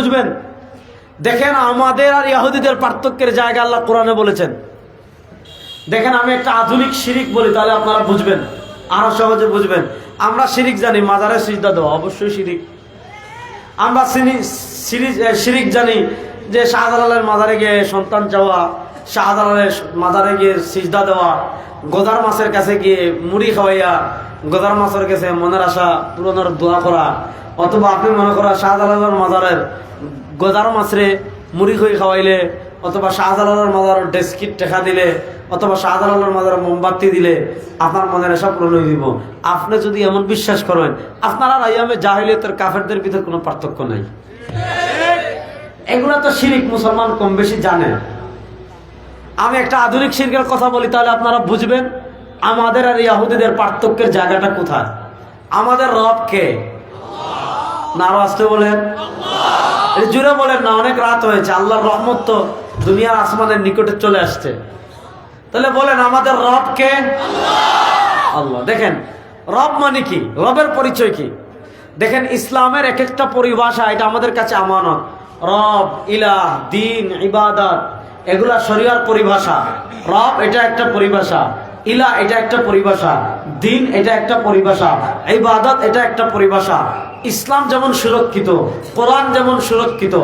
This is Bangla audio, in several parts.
বুঝবেন? দেখেন আমাদের আর ইহুদিদের পার্থক্যের জায়গা আল্লাহ কোরআনে বলেছেন। দেখেন আমি একটা আধুনিক শিরিক বলি, তাহলে আপনারা বুঝবেন। আরও সহজে বুঝবেন। আমরা শিরিক জানি, মাজারে সিজদা দেওয়া অবশ্যই শিরিক। আমরা শিরিক জানি যে শাহজালালের মাজারে গিয়ে সন্তান চাওয়া, শাহজালালের মাজারে গিয়ে সিজদা দেওয়া, গোদার মাছের কাছে গিয়ে মুড়ি খাওয়াইয়া, গোদার মাছের কাছে মনের আশা পূরণের দোয়া করা, অথবা আপনি মনে করা শাহজালালের মাজারের গোদার মাছরে মুড়ি খই খাওয়াইলে, অথবা শাহজালালের মাজারের ডেস্কিট টেকা দিলে, অথবা শাহজালালের মাজারের মোমবাতি দিলে, আপনার মনের আশা পূরণ দিব আপনি যদি এমন বিশ্বাস করেন, আপনারা আইয়ামে জাহিলিয়তের কাফেরদের ভিতরে কোনো পার্থক্য নাই। এগুলা তো শিরিক, মুসলমান কম বেশি জানে। আমি একটা আধুনিক শিরকের কথা বলি, তাহলে আপনারা বুঝবেন, আমাদের আর ইয়াহুদিদের পার্থক্যের জায়গাটা কোথায়? আমাদের রবকে না আরও আসতে বলেন। জুড়ে বলেন না, অনেক রাত হয়েছে, আল্লাহর রহমত তো দুনিয়ার আসমানের নিকটে চলে আসছে। তাহলে বলেন, আমাদের রব কে? আল্লাহ। দেখেন, রব মানে কি? রবের পরিচয় কি? দেখেন, ইসলামের এক একটা পরিভাষা, এটা আমাদের কাছে আমানত। রব, ইলাহ, দিন, ইবাদত, এগুলা শরিয়ার পরিভাষা। রব এটা একটা পরিভাষা ইলা এটা একটা পরিভাষা। দিন এটা একটা পরিভাষা, ইবাদত এটা একটা পরিভাষা। ইসলাম যেমন সুরক্ষিত, কোরআন যেমন সুরক্ষিত,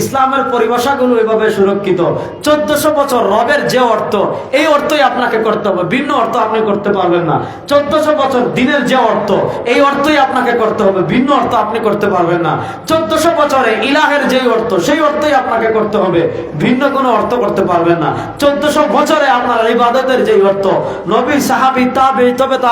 ইসলামের পরিভাষাগুলো এভাবে সুরক্ষিত। চোদ্দশো বছর রবের যে অর্থ, এই অর্থই আপনাকে করতে হবে। ভিন্ন অর্থ আপনি করতে পারবেন না। চোদ্দশো বছর দিনের যে অর্থ, এই অর্থই আপনাকে করতে হবে। ভিন্ন অর্থ আপনি করতে পারবেন না। চোদ্দশো বছরে ইলাহের যে অর্থ, সেই অর্থই আপনাকে করতে হবে। ভিন্ন কোনো অর্থ করতে পারবেন না। চোদ্দশো বছরে আপনার ইবাদতের যে অর্থ, নবী সাহাবি তাবি তবে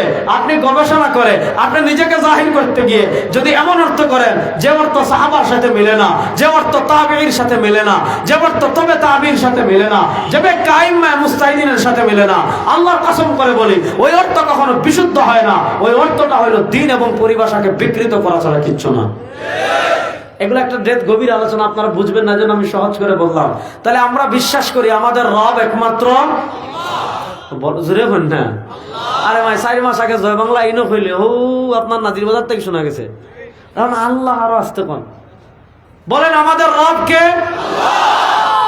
করে, আপনি গবেষণা করে, আপনি নিজেকে জাহির করতে গিয়ে যদি এমন অর্থ করেন, যে অর্থ সাহাবার সাথে মিলে না, যে অর্থ তাবির সাথে মিলে না, যে অর্থ তবে তাবির সাথে মিলে না যেবে কাইম্মা মুস্তাহিদিনের সাথে মিলে না, আল্লাহর কসম করে বলি, ওই অর্থ কখনো বিশুদ্ধ হয় না, ওই অর্থটা হলো দিন এবং পরিভাষাকে বিকৃত করা ছাড়া কিচ্ছু না। এগুলো একটা ডেথ গভীর আলোচনা, আপনারা বুঝবেন না যেন আমি সহজ করে বললাম। তাহলে আমরা বিশ্বাস করি আমাদের রব একমাত্র জোরে হন না। আরে ভাই, চারি মাস আগে জয় বাংলা ইনো হইলে ও আপনার নাজির বাজার থেকে শোনা গেছে। এখন আল্লাহ আরও আসতে কোন। বলেন, আমাদের রব কে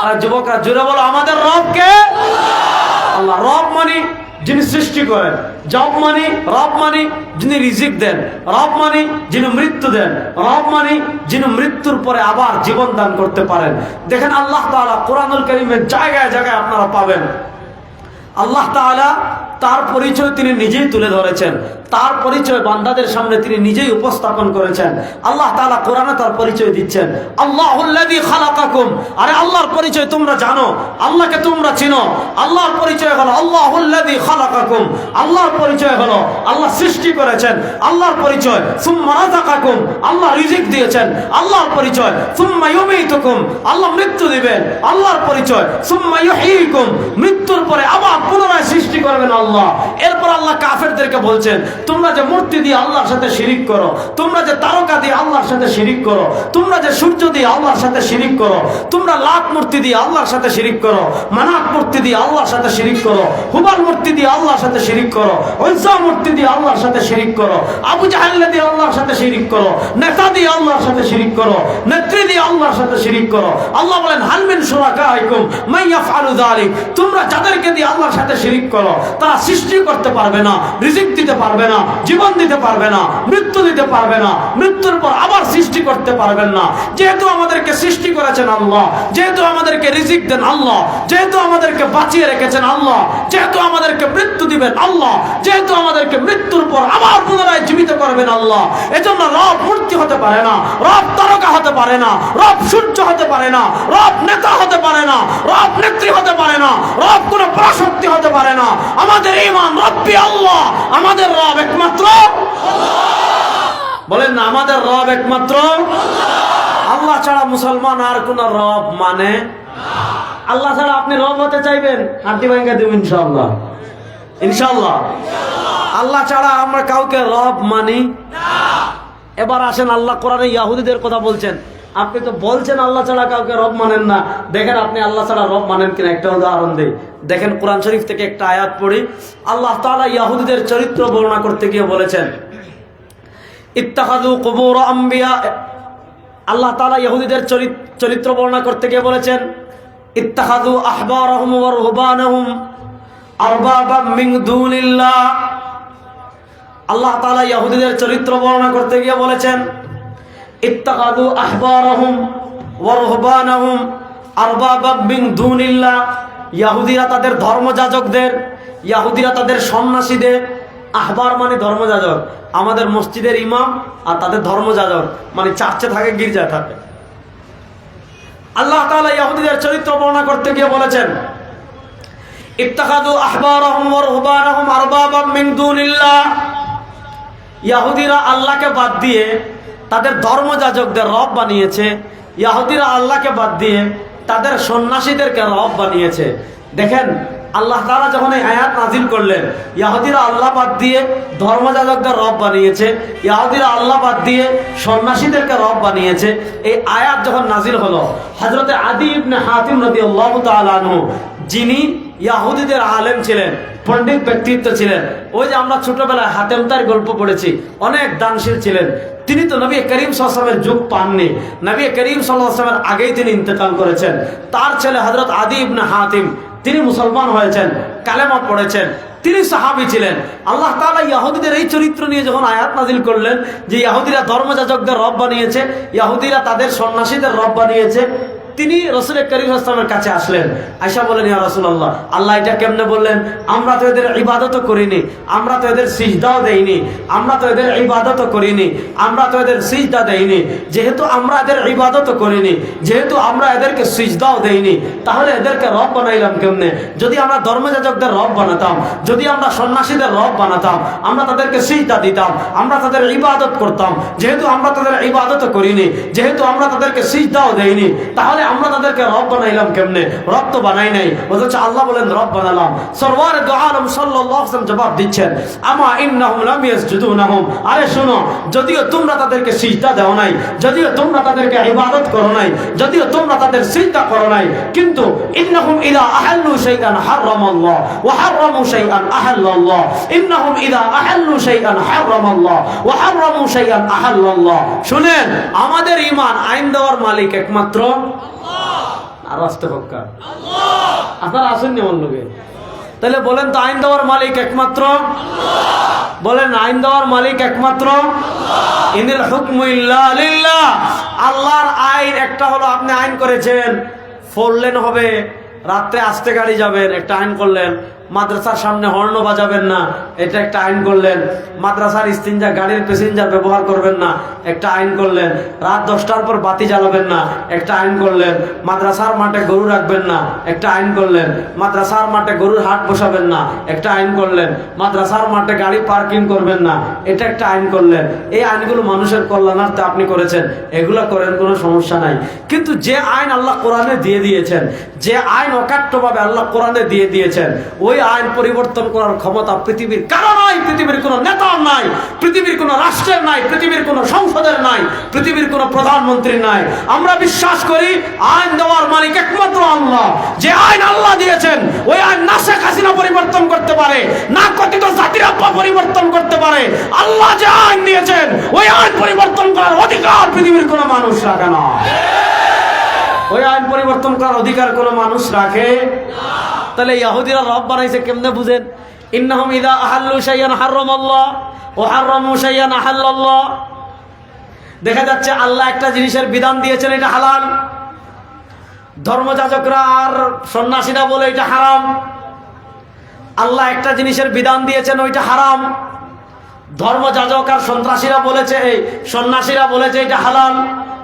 আর যুবকরা, জোরে বলো, আমাদের রবকে? আল্লাহ, রব মানে যিনি সৃষ্টি করেন, জব মানি, রব মানি যিনি রিজিক দেন, রব মানি যিনি মৃত্যু দেন, রব মানি যিনি মৃত্যুর পরে আবার জীবন দান করতে পারেন। দেখেন, আল্লাহ তাআলা কোরআনুল করিমের জায়গায় জায়গায় আপনারা পাবেন। আল্লাহ তাআলা তার পরিচয় তিনি নিজেই তুলে ধরেছেন। তার পরিচয় বান্দাদের সামনে তিনি নিজেই উপস্থাপন করেছেন। আল্লাহ তালা কোরআনে তার পরিচয় দিচ্ছেন। আল্লাহুল্লাযী খালাকাকুম। আরে আল্লাহর পরিচয় তোমরা জানো। আল্লাহকে তোমরা চিনো। আল্লাহর পরিচয় হলো আল্লাহুল্লাযী খালাকাকুম। আল্লাহর পরিচয় হলো আল্লাহ সৃষ্টি করেছেন। আল্লাহর পরিচয় সুম্মা রাযাকাকুম। আল্লাহ রিজিক দিয়েছেন। আল্লাহর পরিচয় সুম্মা ইউমীতুকুম। আল্লাহ মৃত্যু দিবেন। আল্লাহর পরিচয় সুম্মা ইউহয়িকুম মৃত্যুর পরে আবার পুনরায় সৃষ্টি করবেন আল্লাহ। এরপর আল্লাহ কাফেরদেরকে বলছেন তোমরা যে মূর্তি দিয়ে আল্লাহর সাথে শিরিক করো তোমরা যে তারকা দিয়ে আল্লাহর সাথে শিরিক করো তোমরা যে সূর্য দিয়ে আল্লাহর সাথে শিরিক করো তোমরা লাত মূর্তি দিয়ে আল্লাহর সাথে শিরিক করো মানাত মূর্তি দিয়ে আল্লাহর সাথে শিরিক করো হুবাল মূর্তি দিয়ে আল্লাহর সাথে শিরিক করো ঐসা মূর্তি দিয়ে আল্লাহর সাথে শিরিক করো আবু জাহাল্লা দিয়ে আল্লাহর সাথে শিরিক করো নেতা দিয়ে আল্লাহর সাথে শিরিক করো নেত্রী দিয়ে আল্লাহর সাথে শিরিক করো আল্লাহ বলেন হালমিন সুরাকাইকুম মাইয়া ফালু যালিক তোমরা যাদেরকে দিয়ে আল্লাহর সাথে শিরিক করো তারা সৃষ্টি করতে পারবে না, রিজিক দিতে পারবে না, জীবন দিতে পারবে না, মৃত্যু দিতে পারবে না, মৃত্যুর পর আবার সৃষ্টি করতে পারবেন না। যেহেতু আমাদেরকে সৃষ্টি করেছেন আল্লাহ, যেহেতু আমাদেরকে রিজিক দেন আল্লাহ, যেহেতু আমাদেরকে বাঁচিয়ে রেখেছেন আল্লাহ, যেহেতু আমাদেরকে মৃত্যু দিবেন আল্লাহ, যেহেতু আমাদেরকে মৃত্যুর পর আবার পুনরায় জীবিত করবেন আল্লাহ, এজন্য রব মূর্তি হতে পারে না, রব তারকা হতে পারে না, রব সূর্য হতে পারে না, রব নেতা হতে পারে না, রব নেত্রী হতে পারে না, রব কোন পরাশক্তি হতে পারে না। আমাদের ইমান রব্বি আল্লাহ, আমাদের রব একমাত্র। বলেন না আমাদের রব একমাত্র। আল্লাহ ছাড়া মুসলমান আর কোন রব মানে? আল্লাহ ছাড়া আপনি রব হতে চাইবেন? হাড্ডি ভাঙ্গা দেব ইনশাল্লাহ ইনশাল্লাহ আল্লাহ ছাড়া আমরা কাউকে রব মানি? এবার আসেন, আল্লাহ কোরআনে ইয়াহুদিদের কথা বলছেন। আপনি তো বলছেন আল্লাহ ছাড়া কাউকে রব মানেন না। দেখেন আপনি আল্লাহ ছাড়া রব মানেন কিনা, একটা উদাহরণ দেই। দেখেন কোরআন শরীফ থেকে একটা আয়াত পড়ি। আল্লাহ তাআলা ইয়াহুদিদের চরিত্র বর্ণনা করতে গিয়ে বলেছেন ইত্তাখাদু কুবুর আম্বিয়া। আল্লাহ তাআলা ইহুদিদের চরিত- চরিত্র বর্ণনা করতে গিয়ে বলেছেন ওয়া রুহবানাহুম আরবাবাম মিন দুনিল্লাহ। আল্লাহ তাআলা ইহুদিদের চরিত্র বর্ণনা করতে গিয়ে বলেছেন ইত্তাখাদু আহবারহুম ওয়া রুহবানাহুম আরবাবাম মিন দুনিল্লাহ। ইহুদিরা তাদের ধর্মযাজকদের ইহুদিরা তাদের সন্ন্যাসীদের, আহবার মানে ধর্মযাজক। আমাদের মসজিদের ইমাম আর তাদের ধর্মযাজক মানে চার্চে থাকে, গির্জায় থাকে। আল্লাহ তাআলা ইহুদিদের চরিত্র বর্ণনা করতে গিয়ে বলেছেন ইত্তাখাদু আহবারহুম ওয়া রুহবানাহুম আরবাবাম মিন দুনিল্লাহ। ইহুদিরা আল্লাহকে বাদ দিয়ে তাদের ধর্মযাজকদের রব বানিয়েছে, ইয়াহুদিরা আল্লাহকে বাদ দিয়ে তাদের সন্ন্যাসীদেরকে রব বানিয়েছে। দেখেন, আল্লাহ তারা যখন এই আয়াত নাজিল করলেন, ইয়াহুদিরা আল্লাহ বাদ দিয়ে ধর্মযাজকদের রব বানিয়েছে ইহুদিরা আল্লাহ বাদ দিয়ে সন্ন্যাসীদেরকে রব বানিয়েছে। এই আয়াত যখন নাজিল হলো, হযরতে আদি ইবনে হাতিম রাদিয়াল্লাহু তাআলা আনহু, যিনি ইয়াহুদিদের আলেম ছিলেন, পণ্ডিত ব্যক্তিত্ব ছিলেন, ওই যে আমরা ছোটবেলায় হাতেমতার গল্প পড়েছি, অনেক দানশীল ছিলেন। তিনি তো নবী করিম সাল্লামের যুগ পাননি। নবী করিম সাল্লামের আগেই তিনি ইন্তেকাল করেছেন। তার ছেলে হজরত আদি ইবনে হাতিম, তিনি মুসলমান হয়েছেন, কালেমা পড়েছেন, তিনি সাহাবি ছিলেন। আল্লাহ তালা ইয়াহুদিদের এই চরিত্র নিয়ে যখন আয়াত নাজিল করলেন যে ইয়াহুদিরা ধর্মযাজকদের রব বানিয়েছে, ইয়াহুদিরা তাদের সন্ন্যাসীদের রব বানিয়েছে তিনি রসুল করিম আসলামের কাছে আসলেন। আয়সা বলেন, ইয়া রসুল্লাহ আল্লাহ এটা কেমনে বললেন? আমরা তো এদের ইবাদতও করিনি, আমরা তো এদের সিজদাও দেইনি, আমরা তো এদের ইবাদতও করিনি, আমরা তো এদের সিজদা দেইনি। যেহেতু আমরা এদের ইবাদতও করিনি, যেহেতু আমরা এদেরকে সিজদাও দেইনি, তাহলে এদেরকে রব বানাইলাম কেমনে? যদি আমরা ধর্মযাজকদের রব বানাতাম, যদি আমরা সন্ন্যাসীদের রব বানাতাম, আমরা তাদেরকে সিজদা দিতাম, আমরা তাদের ইবাদত করতাম, যেহেতু আমরা তাদের ইবাদতও করিনি, যেহেতু আমরা তাদেরকে সিজদাও দেইনি, তাহলে আমরা তাদেরকে রব বানাইলাম কেমনে? রব তো বানাই নাই। অথচ আল্লাহ বলেন, রব বানালাম। সরওয়ার আলম ওয়াসাল্লাম জবাব দিচ্ছেন, আমা ইন্নাহুম লাম আরে শোনো, যদিও তোমরা তাদেরকে সিজদা দাও নাই, যদিও তোমরা তাদেরকে ইবাদত করো নাই, যদিও তোমরা তাদের সিজদা করো নাই, কিন্তু ইন্নাহুম ইদা আহাল্লু শাইআন হারামাল্লাহ, ওয়া হারামু শাইআন আহাল্লাল্লাহ। ইন্নাহুম ইদা আহাল্লু শাইআন হারামাল্লাহ, ওয়া হারামু শাইআন আহাল্লাল্লাহ। শুনেন, আমাদের ঈমান আইন দেওয়ার মালিক একমাত্র আর আসতে হক্কা আপনারা আসেননি আমার লোকে তাহলে বলেন তো, আইন দেওয়ার মালিক একমাত্র? বলেন, আইন দেওয়ার মালিক একমাত্র? আল্লাহর আইন একটা হলো, আপনি আইন করেছেন ফোর হবে, রাত্রে আসতে গাড়ি যাবেন, একটা আইন করলেন। মাদ্রাসার সামনে হর্ন বাজাবেন না। এটা একটা আইন করলেন। মাদ্রাসার ইস্তিনজা, গাড়ির প্যাসেঞ্জার ব্যবহার করবেন না। একটা আইন করলেন। রাত দশটার পর বাতি জ্বালাবেন না। একটা আইন করলেন। মাদ্রাসার মাঠে গরু রাখবেন না। একটা আইন করলেন। মাদ্রাসার মাঠে গরুর হাট বসাবেন না। একটা আইন করলেন। মাদ্রাসার মাঠে গাড়ি পার্কিং করবেন না। এটা একটা আইন করলেন। এই আইনগুলো মানুষের কল্যাণার্থে আপনি করেছেন। এগুলো করেন কোনো সমস্যা নাই। কিন্তু যে আইন আল্লাহ কোরআনে দিয়ে দিয়েছেন, যে আইন অকাট্যভাবে আল্লাহ কোরআনে দিয়ে দিয়েছেন, ওই আইন পরিবর্তন করার ক্ষমতা পৃথিবীর কারও নাই, পৃথিবীর কোনো নেতার নাই, পৃথিবীর কোনো রাষ্ট্রের নাই, পৃথিবীর কোনো সংসদের নাই, পৃথিবীর কোনো প্রধানমন্ত্রীর নাই। আমরা বিশ্বাস করি আইন দেওয়ার মালিক একমাত্র আল্লাহ। যে আইন আল্লাহ দিয়েছেন, ওই আইন না শেখ হাসিনা পরিবর্তন করতে পারে, না কথিত জাতির আব্বা পরিবর্তন করতে পারে। আল্লাহ যে আইন দিয়েছেন, ওই আইন পরিবর্তন করার অধিকার পৃথিবীর কোনো মানুষ রাখে না। ওই আইন পরিবর্তন করার অধিকার কোনো মানুষ রাখে তাহলে ইয়াহুদিরা রব বানাইছে কেমনে বুঝেন? ইন্নাহম ইদা আহাল্লু হার্রম আল্লাহ ও হার্রম সাইয়ান আহাল্লাহ দেখা যাচ্ছে আল্লাহ একটা জিনিসের বিধান দিয়েছেন, এটা হালাল। ধর্মযাজকরা আর সন্ন্যাসীরা বলে এটা হারাম। আল্লাহ একটা জিনিসের বিধান দিয়েছেন, ওইটা হারাম। ধর্মযাজক আর সন্ত্রাসীরা বলেছে, এই সন্ন্যাসীরা বলেছে এটা হালাল।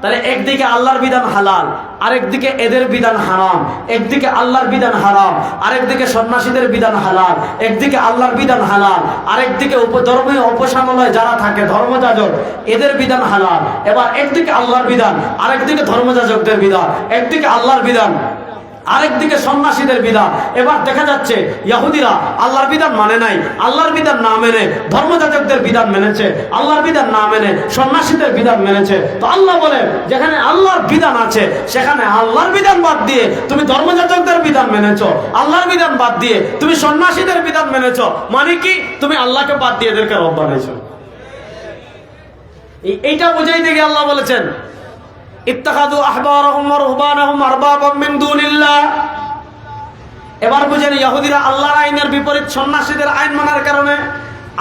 তাহলে একদিকে আল্লাহর বিধান হালাল, আরেকদিকে এদের বিধান হারাম। একদিকে আল্লাহর বিধান হারাম, আরেকদিকে সন্ন্যাসীদের বিধান হালাল। একদিকে আল্লাহর বিধান হালাল, আরেকদিকে উপধর্মীয় উপাসনালয় যারা থাকে ধর্মযাজক এদের বিধান হালাল। এবার একদিকে আল্লাহর বিধান, আরেকদিকে ধর্মযাজকদের বিধান। একদিকে আল্লাহর বিধান। আরেকদিকে সন্ন্যাসীদের বিধান। এবার দেখা যাচ্ছে ইয়াহুদিরা আল্লাহর বিধান মানে নাই, আল্লাহর বিধান না মেনে ধর্মযাজকদের বিধান মেনেছে, আল্লাহর বিধান না মেনে সন্ন্যাসীদের বিধান মেনেছে। তো আল্লাহ বলে যেখানে আল্লাহর বিধান আছে, সেখানে আল্লাহর বিধান বাদ দিয়ে তুমি ধর্মযাজকদের বিধান মেনেছ। আল্লাহর বিধান বাদ দিয়ে তুমি সন্ন্যাসীদের বিধান মেনেছ। মানে কি? তুমি আল্লাহকে বাদ দিয়ে এদেরকে রব বানিয়েছো। এই- এইটা বুঝাইতে গিয়ে আল্লাহ বলেছেন এবার বুঝেন, ইহুদিরা আল্লাহর আইনের বিপরীত সন্ন্যাসীদের আইন মানার কারণে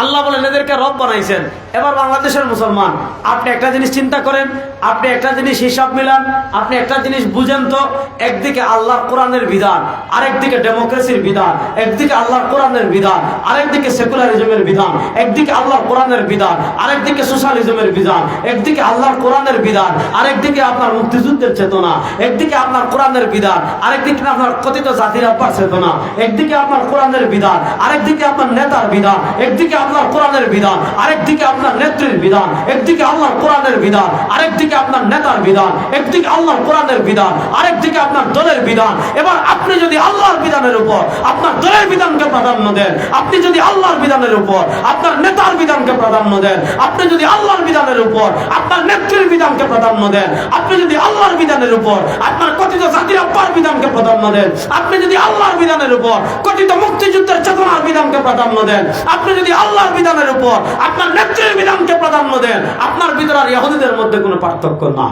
আল্লাহ বলেন, এদেরকে রব বানাইছেন। এবার বাংলাদেশের মুসলমান, আপনি একটা জিনিস চিন্তা করেন, আপনি একটা জিনিস হিসাব মিলান, আপনি একটা জিনিস বুঝেন তো, একদিকে আল্লাহর কোরআনের বিধান, আরেকদিকে ডেমোক্রেসির বিধান, একদিকে আল্লাহর কোরআনের বিধান, আরেকদিকে সেকুলারিজমের বিধান, একদিকে আল্লাহর কোরআনের বিধান, আরেকদিকে সোশ্যালিজমের বিধান, একদিকে আল্লাহর কোরআনের বিধান, আরেকদিকে আপনার মুক্তিযুদ্ধের চেতনা, একদিকে আপনার কোরআনের বিধান, আরেকদিকে আপনার কথিত জাতির আব্বার চেতনা, একদিকে আপনার কোরআনের বিধান, আরেকদিকে আপনার নেতার বিধান, একদিকে আপনার কোরআনের বিধান, আরেকদিকে আপনার নেত্রীর বিধান, একদিকে আল্লাহর কোরআনের বিধান, আরেকদিকে আপনার নেতার বিধান, একদিকে আল্লাহর কোরআনের বিধান, আরেকদিকে আপনার দলের বিধান। এবার আপনি যদি আল্লাহর বিধানের উপর, আপনার দলের বিধানকে প্রাধান্য দেন। আপনি যদি আল্লাহর বিধানের উপর, আপনার নেতার বিধানকে প্রাধান্য দেন। আপনি যদি আল্লাহর বিধানের উপর, আপনার নেত্রীর বিধানকে প্রাধান্য দেন। আপনি যদি আল্লাহর বিধানের উপর, আপনার কথিত জাতির আব্বার বিধানকে প্রাধান্য দেন। আপনি যদি আল্লাহর বিধানের উপর, কথিত মুক্তিযুদ্ধের চেতনার বিধানকে প্রাধান্য দেন। আপনি যদি আল্লাহর বিধানের উপর, আপনার নেত্রীর বিধানকে প্রাধান্য দেন, আপনার ভিতরে আর ইহুদিদের মধ্যে কোনো পার্থক্য না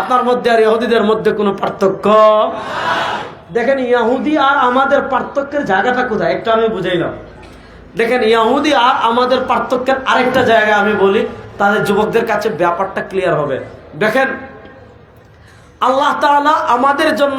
আপনার মধ্যে আর ইহুদিদের মধ্যে কোনো পার্থক্য দেখেন, ইয়াহুদি আর আমাদের পার্থক্যের জায়গাটা কোথায়? একটা আমি বুঝাইলাম দেখেন, ইয়াহুদি আর আমাদের পার্থক্যের আরেকটা জায়গা আমি বলি, তাদের যুবকদের কাছে ব্যাপারটা ক্লিয়ার হবে। দেখেন, আল্লাহ তালা আমাদের জন্য